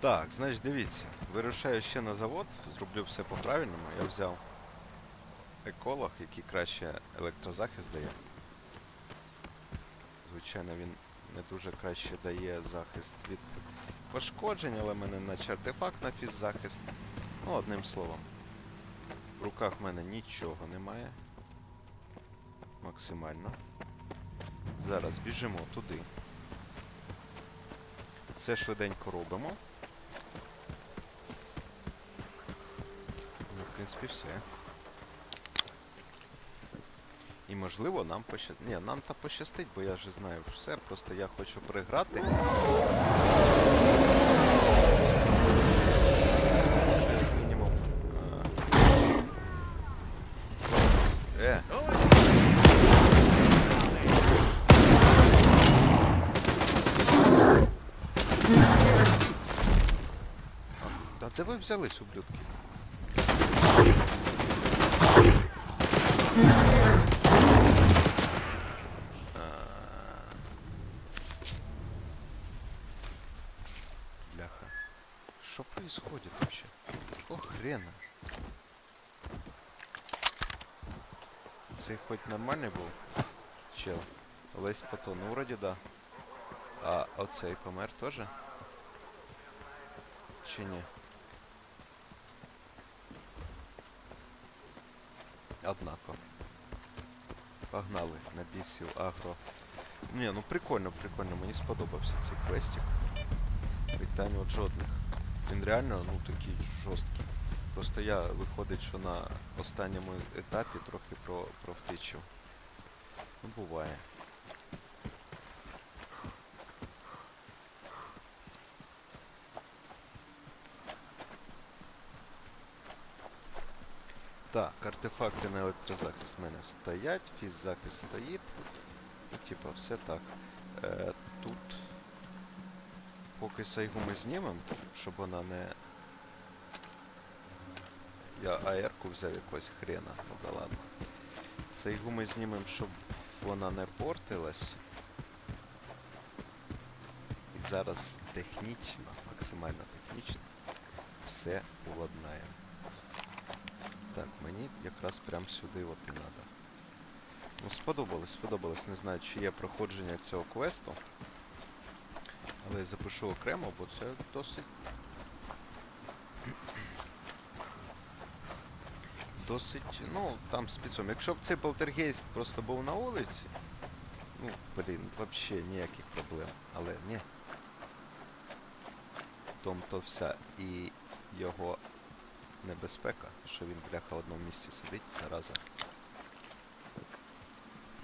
Так, значить, дивіться. Вирушаю ще на завод, зроблю все по-правильному. Я взяв еколог, який краще електрозахист дає. Звичайно, він не дуже краще дає захист від пошкоджень, але в мене наче артефакт на фіззахист. Ну, одним словом. В руках в мене нічого немає. Максимально. Зараз біжимо туди. Все швиденько робимо. Ну, в принципі, все. І можливо нам пощастить. Ні, нам та пощастить, бо я вже знаю все, просто я хочу приграти. Е. Е. Де ви взялись, ублюдки? Бляха. Что происходит вообще? Какого хрена? Цей хоч нормальний був? Чел. Лесь потон. Ну вроді да. А оцей помер теж? Чи ні? Однако. Погнали на бісів агро. Не, ну прикольно, прикольно, мені сподобався цей квестик. Питань от жодних. Він реально, ну такий жорсткий. Просто я виходить, що на останньому етапі трохи про, провтичив. Ну буває. Так, артефакти на електрозахист в мене стоять, фіззахист стоїть. Типа, все так. Е, тут поки сайгу ми знімемо, щоб вона не. Я АР-ку взяв якогось хрена, ну да ладно. Сайгу ми знімемо, щоб вона не портилась. І зараз технічно, максимально технічно, все уладнаємо. Так, мені якраз прям сюди от і надо. Ну, сподобалось, сподобалось. Не знаю, чи є проходження цього квесту. Але я запишу окремо, бо це досить. Досить, ну, там спецом. Якщо б цей полтергейст просто був на вулиці, ну, блін, взагалі ніяких проблем. Але ні. В тому то вся і його небезпека, що він бляха в одному місці сидить, зараза.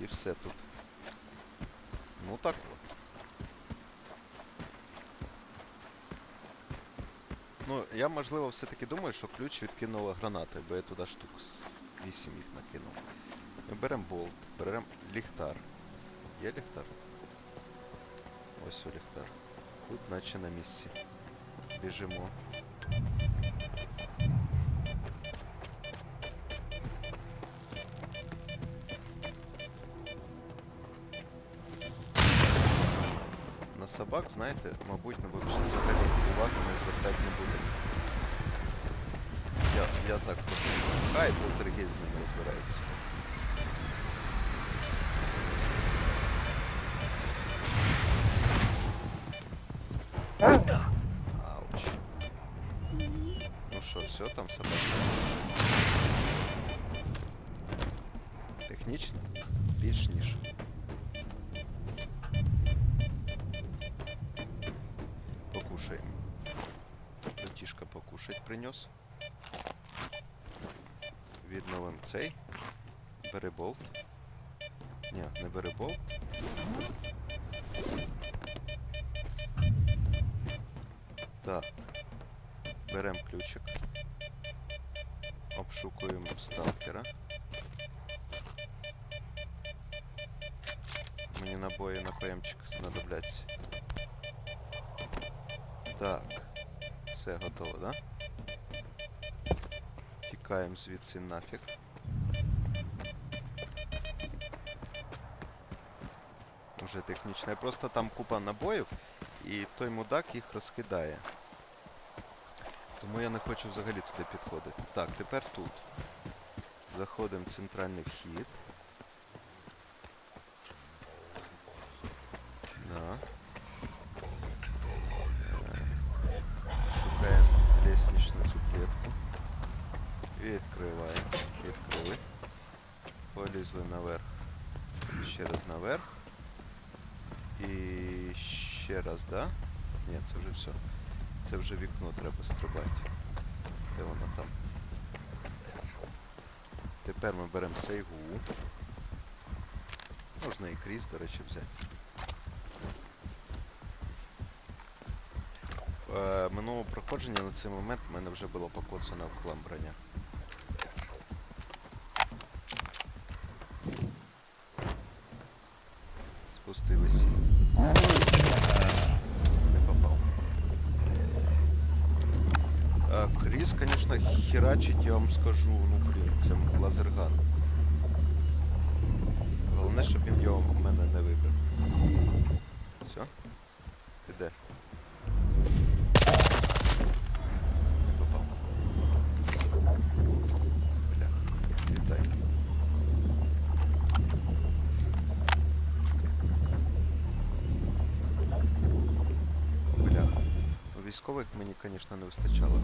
І все тут. Ну так от. Ну, я можливо все-таки думаю, що ключ відкинула гранати, бо я туди штук з 8 їх накинув. Ми беремо болт, беремо ліхтар. Є ліхтар? Ось у ліхтар. Тут наче на місці. Біжимо. собак, знаєте, мабуть, ми взагалі взагалі уваги не звертати не будемо. Я, я так подумав. Хай полтергейст з ними розбирається. Ауч. Ну що, все, там собака. Технічно? Більш ніж. Принес. Відновим цей. Бери болт. Ні, не бери болт. Так. Берем ключик. Обшукуємо сталкера. Мені набої на ПМчик знадобляться. Так. Все готово, да? Тікаємо звідси нафіг. Уже технічно. Просто там купа набоїв, і той мудак їх розкидає. Тому я не хочу взагалі туди підходити. Так, тепер тут. Заходимо в центральний вхід. Да. Е, Шукаємо лестничну цю клітку. Відкриваємо. Відкрили. Полізли наверх. Ще раз наверх. І ще раз, да? Ні, це вже все. Це вже вікно треба стрибати. Де воно там? Тепер ми беремо сейгу. Можна і кріс, до речі, взяти. Е, минулого проходження на цей момент в мене вже було покоцане в хлам броня. Спустились. Не попав. А, Кріс, конечно, херачить, я вам скажу, ну це лазерган. Головне, щоб він його в мене не вибив. Все? Ти де? Не попав. Бля, вітай. Бля. Ну, Військових мені, звісно, не вистачало.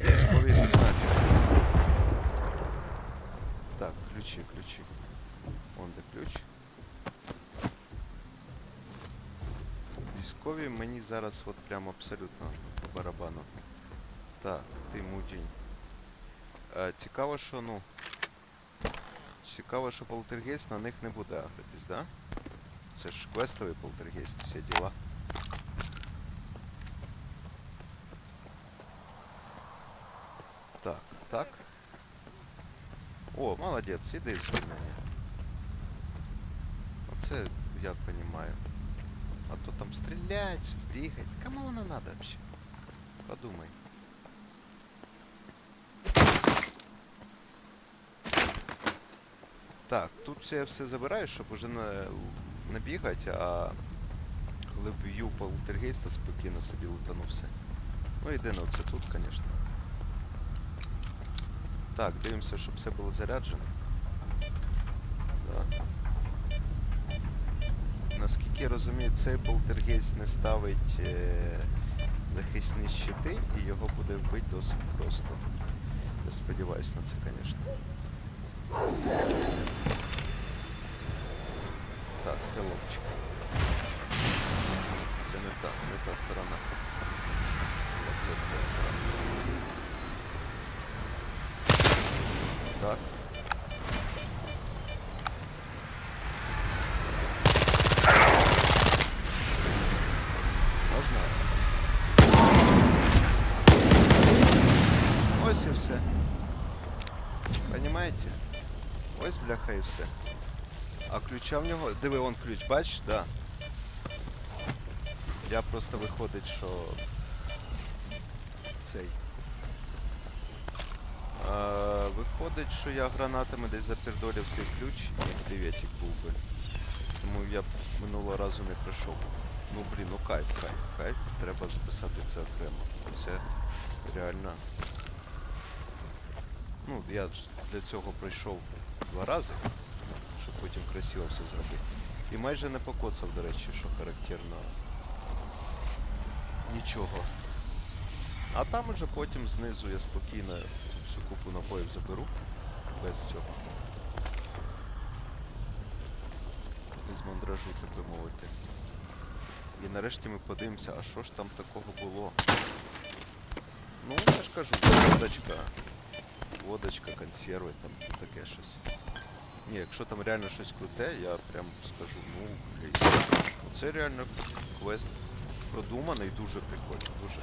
Військові не знають. Так, ключі, ключі. Вон де ключ. Військові мені зараз от прямо абсолютно по барабану. Так, ти мудінь. Е, цікаво, що ну. Цікаво, що полтергейст на них не буде агритись, да? Це ж квестовий полтергейст, всі діла. Так, так. О, молодець, іди звільнення. Оце я понимаю. Там стрілять, збігать. Кому воно надо вообще? Подумай. Так, тут я все забираю, щоб уже не бігати, а коли б'ю полтергейста спокійно собі лутану все. Ну єдине, оце тут, звісно. Так, дивимося, щоб все було заряджено. Да. Наскільки я розумію, цей полтергейст не ставить е, захисні щити і його буде вбити досить просто. Я сподіваюсь на це, звісно. Так, хелопчик. Це не та, не та сторона. Оце та сторона. Так. Можна? Ось і все. Понимаете? Ось бляха і все. А ключа в нього... Диви, он ключ, бачиш? Да. Я просто виходить, що... Цей. А, виходить, що я гранатами десь запердолив цей ключ, як дев'ятик був би. Тому я минулого разу не прийшов. Ну блін, ну кайф, кайф, кайф. Треба записати це окремо. Це реально. Ну, я для цього пройшов два рази, щоб потім красиво все зробити. І майже не покоцав, до речі, що характерно. Нічого. А там уже потім знизу я спокійно всю купу набоїв заберу. Без цього. Без мандражу, так би мовити. І нарешті ми подивимося, а що ж там такого було. Ну, я ж кажу, водочка. Водочка, консерви, там таке щось. Ні, якщо там реально щось круте, я прям скажу, ну, блін. Це реально квест продуманий, дуже прикольно, дуже.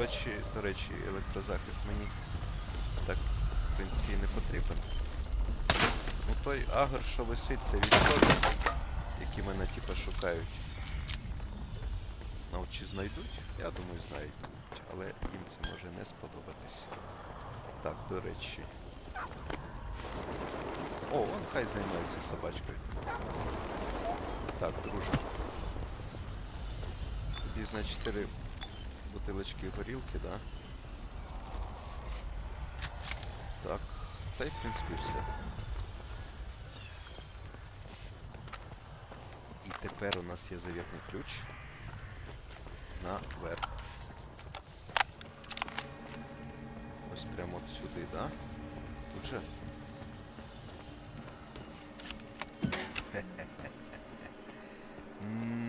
Прискорювачі, до речі, електрозахист мені так, в принципі, не потрібен. Ну той агр, що висить, це відсоток, які мене типа шукають. Чи знайдуть? Я думаю, знайдуть. Але їм це може не сподобатися. Так, до речі. О, он хай займається собачкою. Так, друже. Тобі, значить, 4 бутилочки горілки, да? Так. Та й в принципі все. І тепер у нас є завітний ключ наверх. Ось прямо от сюди, да? Тут же.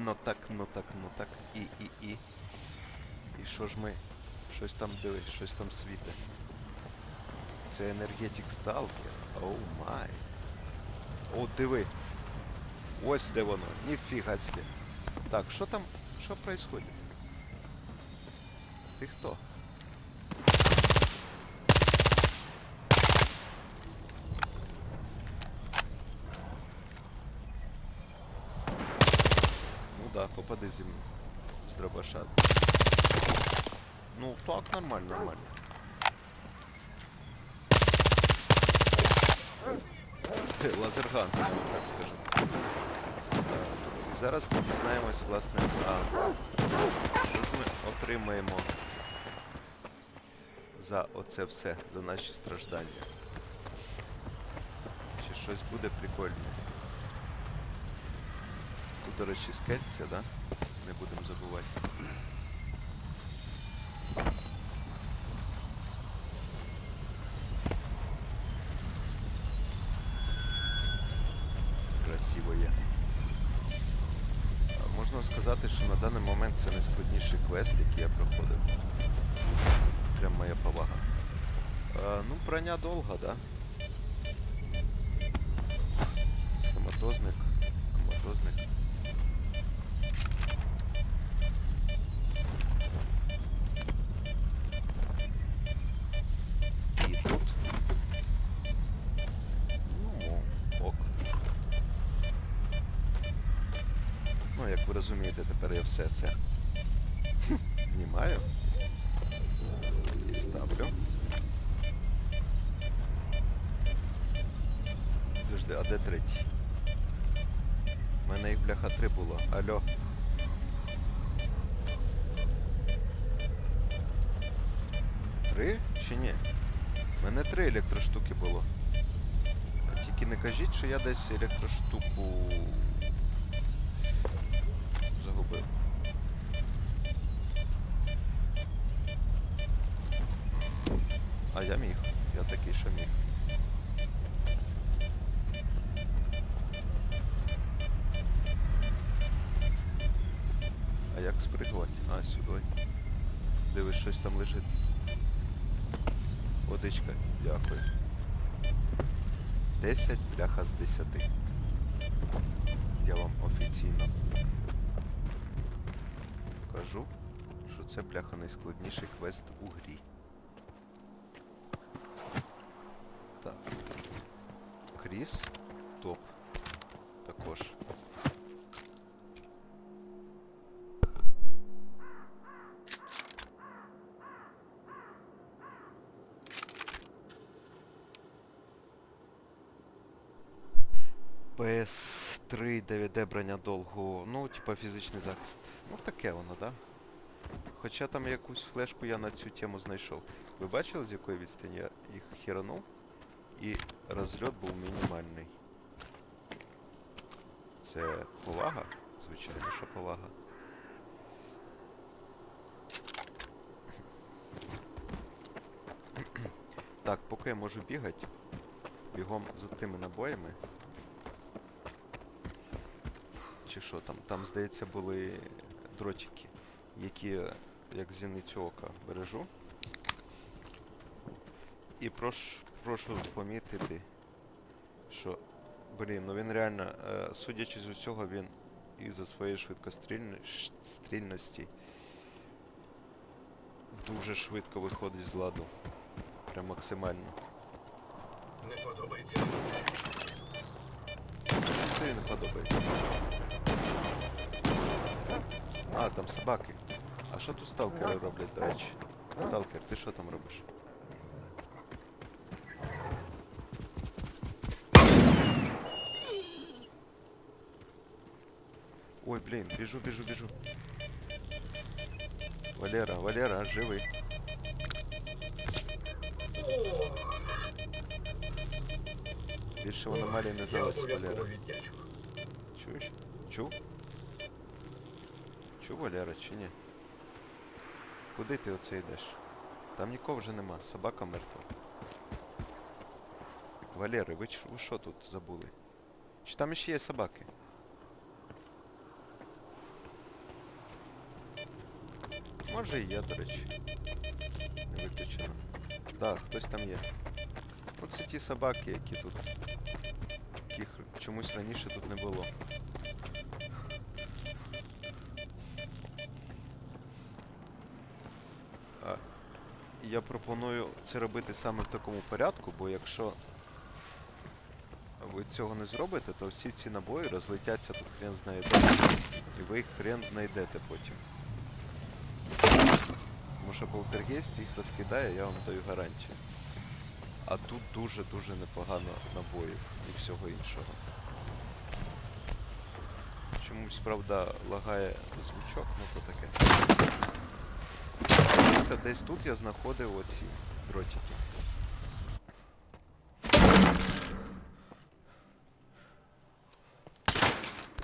Ну так, ну так, ну так. І, і, і. І що ж ми? Щось там дивись, щось там світить. Це енергетик сталкер. Оу май. О, диви. Ось де воно. Ніфіга собі. Так, що там? Що происходит? Ти хто? Ну да, попади зі мною. З дробаша. Ну так, нормально, нормально. Хе, Лазерган, я так скажу. І зараз ми дізнаємось, власне, а ми отримаємо за оце все, за наші страждання. Чи щось буде прикольне. Тут, до речі, скельця, да? Не будемо забувати. Довга, да? Схематозник. Коматозник. Ну. Ну, як ви розумієте, тепер я все це знімаю. І ставлю. Подожди, а де третій? У мене їх бляха три було. Алло. Три чи ні? У мене три електроштуки було. А тільки не кажіть, що я десь електроштуку загубив. А я міг. Я такий, що міг. Як спригувати? А, сюди. Дивись, щось там лежить. Водичка, дякую. 10 бляха з 10. Я вам офіційно кажу, що це бляха найскладніший квест у грі. Так. Кріс. PS3 DVD броня довго, ну, типа фізичний захист. Ну таке воно, да? Хоча там якусь флешку я на цю тему знайшов. Ви бачили, з якої відстані я їх хіранув? І розльот був мінімальний. Це повага? Звичайно, що повага. Так, поки я можу бігати, бігом за тими набоями. Чи що там? Там, здається, були дротики, які як зіницю ока бережу. І прош, прошу помітити, що, блін, ну він реально, е, судячи з усього, він із-за своєї швидкострільності дуже швидко виходить з ладу. Прям максимально. Не подобається. Це їй не подобається. А, там собаки. А що тут сталкери роблять, до речі? Сталкер, ти що там робиш? Ой, блін, біжу, біжу, біжу. Валера, Валера, живий. Більше в аномалії не залазь, Валера. Чуєш? Чув? Чув, Валера, чи ні? Куди ти оце йдеш? Там нікого вже нема, собака мертва. Валери, ви, що тут забули? Чи там ще є собаки? Може і є, до речі. Не виключено. Так, хтось там є. Оце ті собаки, які тут. Яких чомусь раніше тут не було. Я пропоную це робити саме в такому порядку, бо якщо ви цього не зробите, то всі ці набої розлетяться тут хрен знає де. І ви їх хрен знайдете потім. Тому що полтергейст їх розкидає, я вам даю гарантію. А тут дуже-дуже непогано набоїв і всього іншого. Чомусь, правда, лагає звучок, ну то таке. Це десь тут я знаходив оці дротики.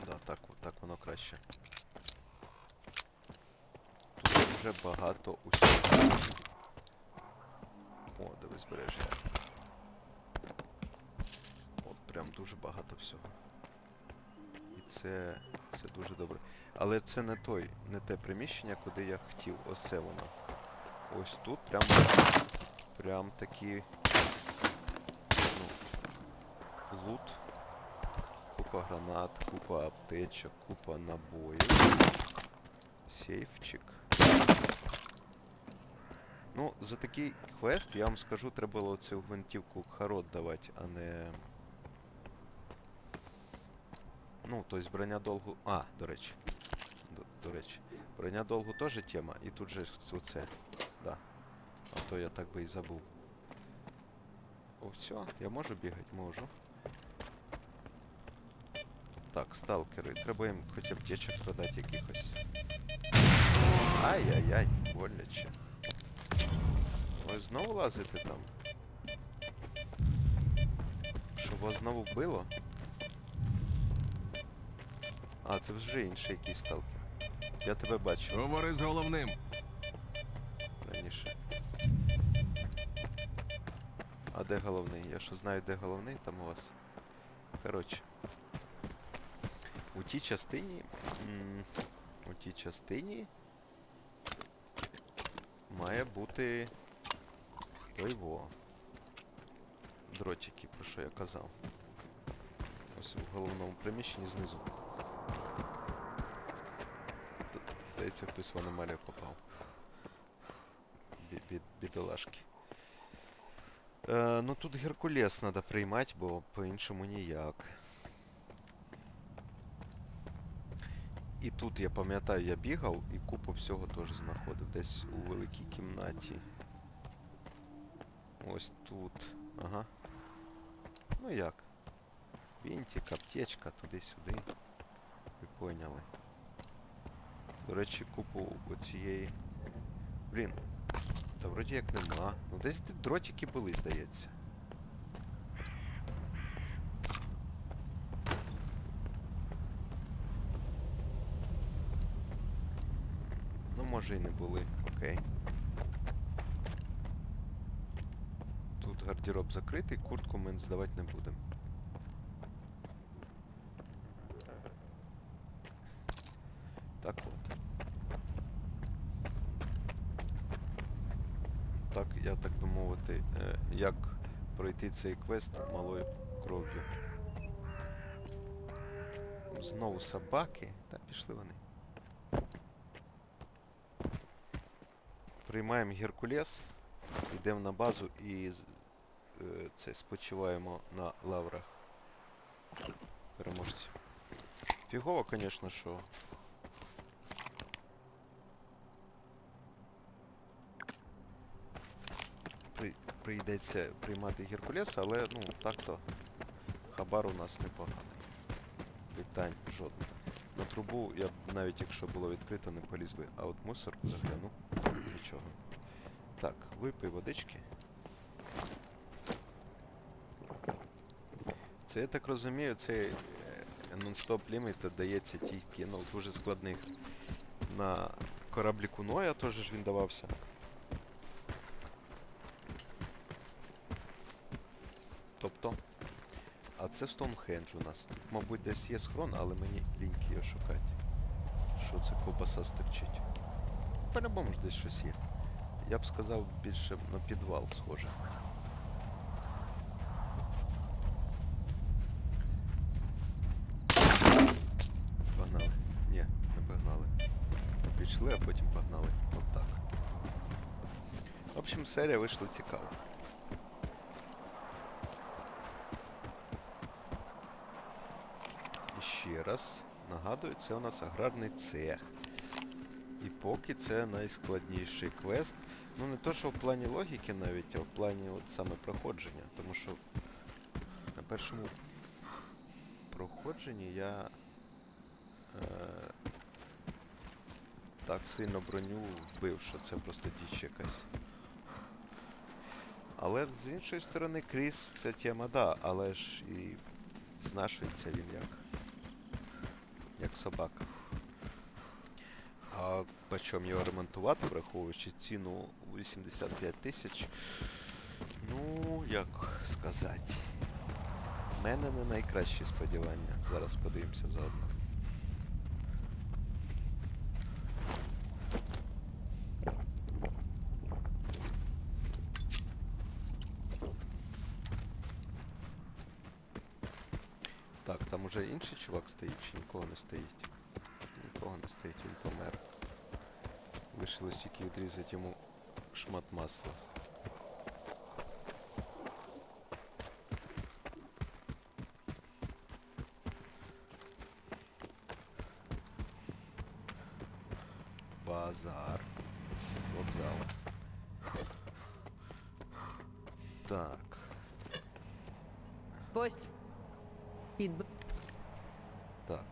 Да, так, так воно краще. Тут вже багато усього. О, диви збереження. От прям дуже багато всього. І це, це дуже добре. Але це не той, не те приміщення, куди я хотів. Ось це воно. Ось тут прям, прям такі ну, лут. Купа гранат, купа аптечок, купа набоїв. Сейфчик. Ну, за такий квест, я вам скажу, треба було цю гвинтівку Харот давати, а не... Ну, тобто броня долгу... А, до речі. До, до речі. Броня долгу теж тема, і тут же оце. Да. А то я так би і забув. О, все, я можу бігати? Можу. Так, сталкери. Треба їм хоча б дечок продати якихось. Ай-яй-яй, боляче. Ви знову лазите там? Щоб вас знову вбило? А, це вже інший якийсь сталкер. Я тебе бачив Говори з головним. раніше. А де головний? Я що знаю, де головний там у вас. Коротше. У тій частині. м, У тій частині має бути той во. Дротики, про що я казав. Ось у головному приміщенні знизу. Здається, хтось в аномалію попав. Бі- бі- Бідолашки. Е, ну тут Геркулес треба приймати, бо по-іншому ніяк. І тут я пам'ятаю, я бігав і купу всього теж знаходив. Десь у великій кімнаті. Ось тут. Ага. Ну як? Бінтик, аптечка, туди-сюди. Поняли. До речі, купу оцієї. Блін. Та вроді як нема. Ну десь дротики були, здається. Ну, може і не були, окей. Тут гардероб закритий, куртку ми здавати не будемо. Так от. Так, я так би мовити, е, як пройти цей квест малою кров'ю. Знову собаки. Та пішли вони. Приймаємо Геркулес, йдемо на базу і е, це спочиваємо на лаврах переможців. Фігово, звісно, що. Прийдеться приймати Геркулес, але ну так-то хабар у нас непоганий. Питань жодних. На трубу я б навіть якщо було відкрито, не поліз би. А от мусорку загляну. Нічого. Так, випий водички. Це я так розумію, цей е, нон-стоп ліміт дається тільки ну, дуже складних. На кораблі Куноя теж він давався. Тобто. А це Стоунхендж у нас. Мабуть, десь є схрон, але мені ліньки його шукати. Що це ковбаса стерчить? По-любому ж десь щось є. Я б сказав більше на підвал схоже. Погнали. Ні, не погнали. Пішли, а потім погнали. От так. В общем, серія вийшла цікава. І ще раз нагадую, це у нас аграрний цех. І поки це найскладніший квест. Ну не то, що в плані логіки навіть, а в плані от саме проходження. Тому що на першому проходженні я е, так сильно броню вбив, що це просто діч якась. Але з іншої сторони, Кріс це тема, да, але ж і знашується він як. Як собака. А по чому його ремонтувати, враховуючи ціну 85 тисяч. Ну, як сказати. В мене не найкращі сподівання. Зараз подивимося заодно. Так, там уже інший чувак стоїть чи нікого не стоїть? Нікого не стоїть, він помер. Лишилось тільки відрізати йому шмат масла. Базар. Вокзал. Так. Пость. Під... Так.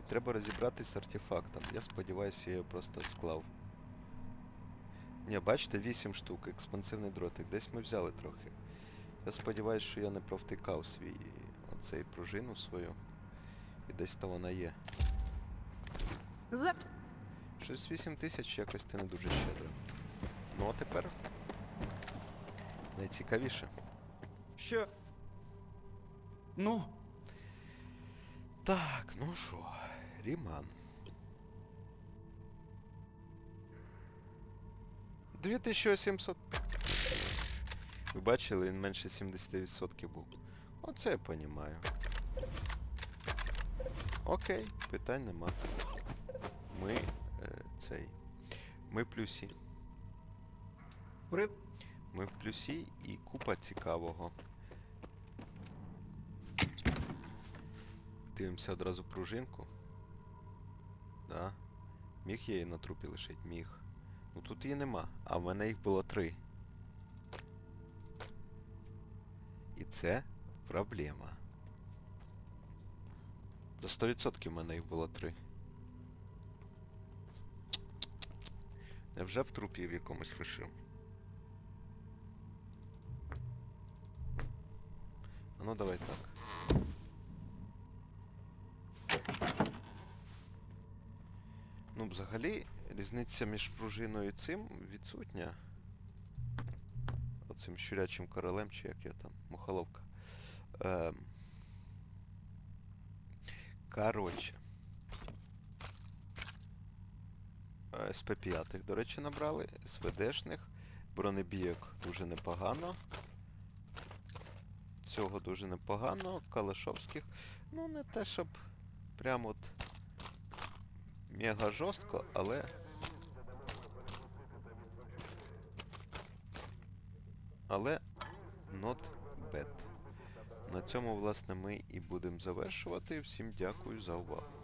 І треба розібратись з артефактом. Я сподіваюся, я його просто склав. Ні, бачите, 8 штук, експансивний дротик. Десь ми взяли трохи. Я сподіваюся, що я не провтикав свій оцей пружину свою. І десь там вона є. За... Щось 8 тисяч якось ти не дуже щедро. Ну а тепер. Найцікавіше. Що? Ну, Так, ну що, Ріман. 2800. Ви бачили, він менше 70% був. Оце я понімаю. Окей, питань нема. Ми е, цей. Ми в плюсі. Ми в плюсі і купа цікавого. Дивимося одразу пружинку. Да. Міг я її на трупі лишить? Міг. Ну тут її нема, а в мене їх було три. І це проблема. За 100% в мене їх було три. Невже в трупі в якомусь лишив? Ну давай так. Ну, взагалі, різниця між пружиною і цим відсутня. Оцим щурячим королем, чи як я там, мухоловка. Ем. Коротше. Е, СП-5, до речі, набрали, СВДшних, бронебійок дуже непогано. Цього дуже непогано, Калашовських. Ну, не те, щоб прям от мега жорстко, але... Але not bad. На цьому, власне, ми і будемо завершувати. Всім дякую за увагу.